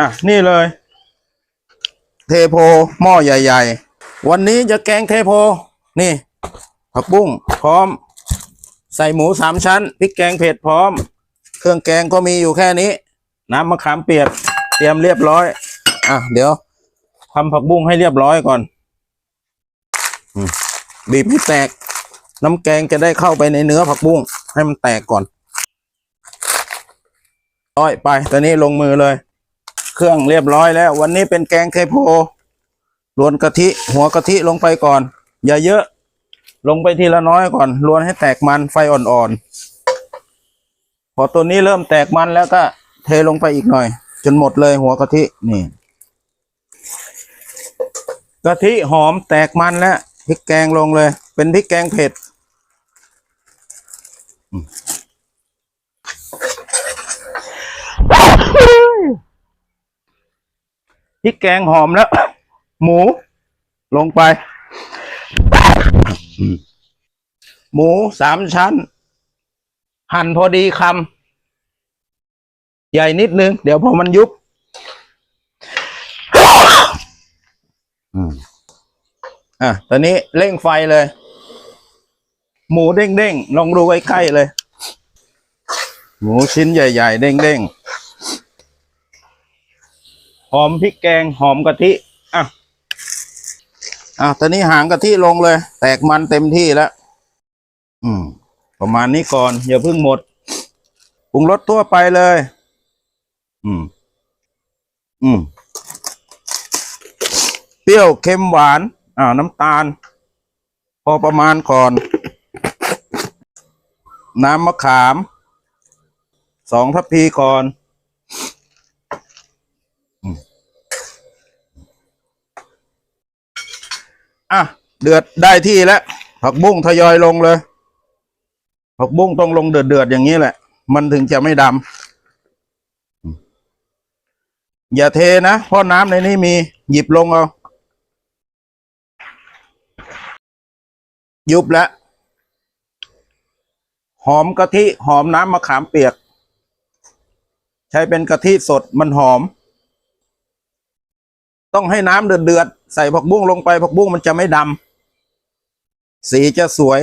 อะนี่เลย เทโพหม้อใหญ่ ๆ วันนี้จะแกงเทโพ นี่ ผักบุ้งพร้อม ใส่หมูสามชั้นพริกแกงเผ็ดพร้อม เครื่องแกงก็มีอยู่แค่นี้ น้ำมะขามเปียกเตรียมเรียบร้อย อะ เดี๋ยวทำผักบุ้งให้เรียบร้อยก่อนอบีบให้แตก น้ำแกงจะได้เข้าไปในเนื้อผักบุ้งให้มันแตกก่อนร้อยไป ตอนนี้ลงมือเลย เครื่องเรียบร้อยแล้ว วันนี้เป็นแกงเทโพรวนกะทิหัวกะทิลงไปก่อน อย่าเยอะ ลงไปทีละน้อยก่อนรวนให้แตกมันไฟอ่อนๆพอตัวนี้เริ่มแตกมันแล้วก็เทลงไปอีกหน่อย จนหมดเลยหัวกะทินี่กะทิหอมแตกมันแล้วพริกแกงลงเลย เป็นพริกแกงเผ็ด พริกแกงหอมแล้ว หมู ลงไป หมูสามชั้น หั่นพอดีคำใหญ่นิดนึง เดี๋ยวพอมันยุบอืมอะตอนนี้เร่งไฟเลย หมูเด้งๆลองดูใกล้ๆเลย หมูชิ้นใหญ่ ๆ เด้งๆห อมพริกแกงหอมกะทิอะอะตอนนี้หางกะทิลงเลย แตกมันเต็มที่แล้ว อืม ประมาณนี้ก่อน อย่าเพิ่งหมดปรุงรสทั่วไปเลย อืม อืม เปรี้ยวเค็มหวาน อ่า น้ำตาล พอประมาณก่อน น้ำมะขาม สองทัพพีก่อนอืม อะเดือดได้ที่แล้วผักบุ้งทยอยลงเลย ผักบุ้งต้องลงเดือดเดือดๆอย่างนี้แหละ มันถึงจะไม่ดำอย่าเทนะเพราะน้ำในนี้มีหยิบลงเอายุบแล้วหอมกะทิหอมน้ำมะขามเปียก ใช้เป็นกะทิสดมันหอม ต้องให้น้ำเดือดเดือด ใส่ผักบุ้งลงไปผักบุ้งมันจะไม่ดำสีจะสวย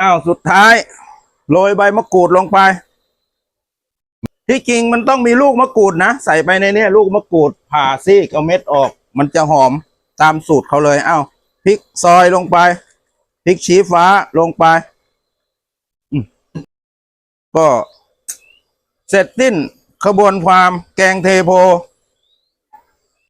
อ้าวสุดท้ายโรยใบมะกรูดลงไป ที่จริงมันต้องมีลูกมะกรูดนะ ใส่ไปในนี้ลูกมะกรูดผ่าซีกเอาเม็ดออก มันจะหอมตามสูตรเขาเลยอ้าวพริกซอยลงไปพริกชี้ฟ้าลงไปก็เสร็จสิ้นขบวนความแกงเทโพ